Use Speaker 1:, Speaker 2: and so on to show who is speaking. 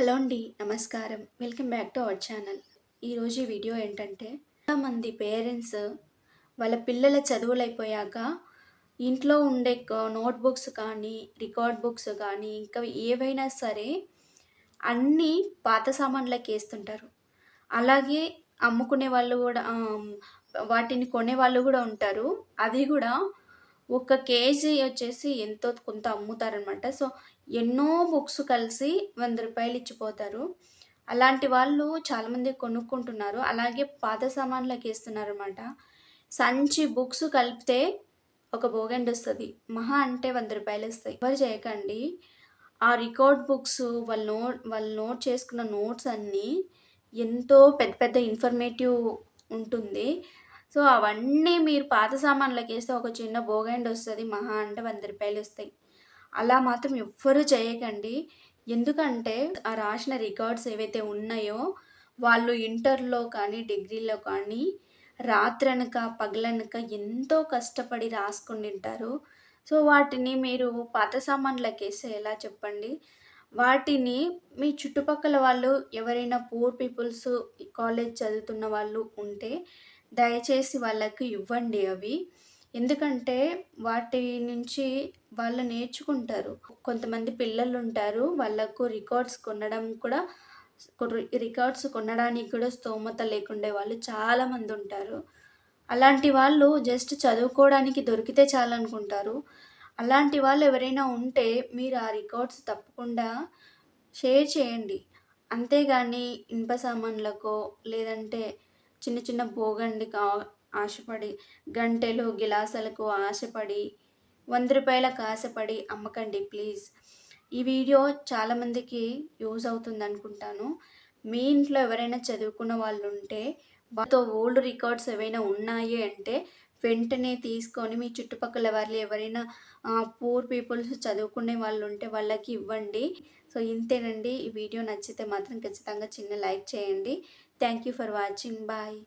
Speaker 1: Hello అండి నమస్కారం. Welcome back to our channel. ఈరోజు వీడియో ఏంటంటే చాలామంది పేరెంట్స్ వాళ్ళ పిల్లల చదువులు అయిపోయాక ఇంట్లో ఉండే నోట్బుక్స్ కానీ రికార్డ్ బుక్స్ కానీ ఇంకా ఏవైనా సరే అన్నీ పాత సామాన్లకి వేస్తుంటారు. అలాగే అమ్ముకునే వాళ్ళు కూడా వాటిని కొనే వాళ్ళు కూడా ఉంటారు. అది కూడా ఒక కేజీ వచ్చేసి ఎంతో కొంత అమ్ముతారనమాట సో ఎన్నో బుక్స్ కలిసి వంద రూపాయలు ఇచ్చిపోతారు. అలాంటి వాళ్ళు చాలామంది కొనుక్కుంటున్నారు. అలాగే పాత సామాన్లకి వేస్తున్నారు అనమాట సంచి బుక్స్ కలిపితే ఒక బోగండ్ వస్తుంది. మహా అంటే వంద రూపాయలు వస్తాయి. ఎవరు చేయకండి. ఆ రికార్డ్ బుక్స్ వాళ్ళు నోట్ వాళ్ళు నోట్ చేసుకున్న నోట్స్ అన్నీ ఎంతో పెద్ద పెద్ద ఇన్ఫర్మేటివ్ ఉంటుంది. సో అవన్నీ మీరు పాత సామాన్లకి వేస్తే ఒక చిన్న బోగండి వస్తుంది మహా అంటే వంద రూపాయలు వస్తాయి. అలా మాత్రం ఎవ్వరూ చేయకండి. ఎందుకంటే ఆ రాసిన రికార్డ్స్ ఏవైతే ఉన్నాయో వాళ్ళు ఇంటర్లో కానీ డిగ్రీలో కానీ రాత్రనక పగలనక ఎంతో కష్టపడి రాసుకుంటుంటారు సో వాటిని మీరు పాత సామాన్లకి వేస్తే ఎలా చెప్పండి? వాటిని మీ చుట్టుపక్కల వాళ్ళు ఎవరైనా పూర్ పీపుల్స్ కాలేజ్ చదువుతున్న వాళ్ళు ఉంటే దయచేసి వాళ్ళకి ఇవ్వండి అవి. ఎందుకంటే వాటి నుంచి వాళ్ళు నేర్చుకుంటారు. కొంతమంది పిల్లలు ఉంటారు. వాళ్ళకు రికార్డ్స్ కొనడం కూడా రికార్డ్స్ కొనడానికి కూడా స్తోమత లేకుండే వాళ్ళు చాలామంది ఉంటారు. అలాంటి వాళ్ళు జస్ట్ చదువుకోవడానికి దొరికితే చాలనుకుంటారు. అలాంటి వాళ్ళు ఎవరైనా ఉంటే మీరు ఆ రికార్డ్స్ తప్పకుండా షేర్ చేయండి. అంతేగాని ఇనుప సామాన్లకో లేదంటే చిన్న చిన్న భోగండి కా ఆశపడి గంటెలు గిలాసాలకు ఆశపడి వంద రూపాయలకు ఆశపడి అమ్మకండి ప్లీజ్. ఈ వీడియో చాలామందికి యూజ్ అవుతుంది అనుకుంటాను మీ ఇంట్లో ఎవరైనా చదువుకున్న వాళ్ళు ఉంటే వాళ్ళతో ఓల్డ్ రికార్డ్స్ ఏవైనా ఉన్నాయి అంటే వెంటనే తీసుకొని మీ చుట్టుపక్కల వాళ్ళు ఎవరైనా పూర్ పీపుల్స్ చదువుకునే వాళ్ళు ఉంటే వాళ్ళకి ఇవ్వండి. సో ఇంతేనండి ఈ వీడియో. నచ్చితే మాత్రం ఖచ్చితంగా చిన్న లైక్ చేయండి. Thank you for watching bye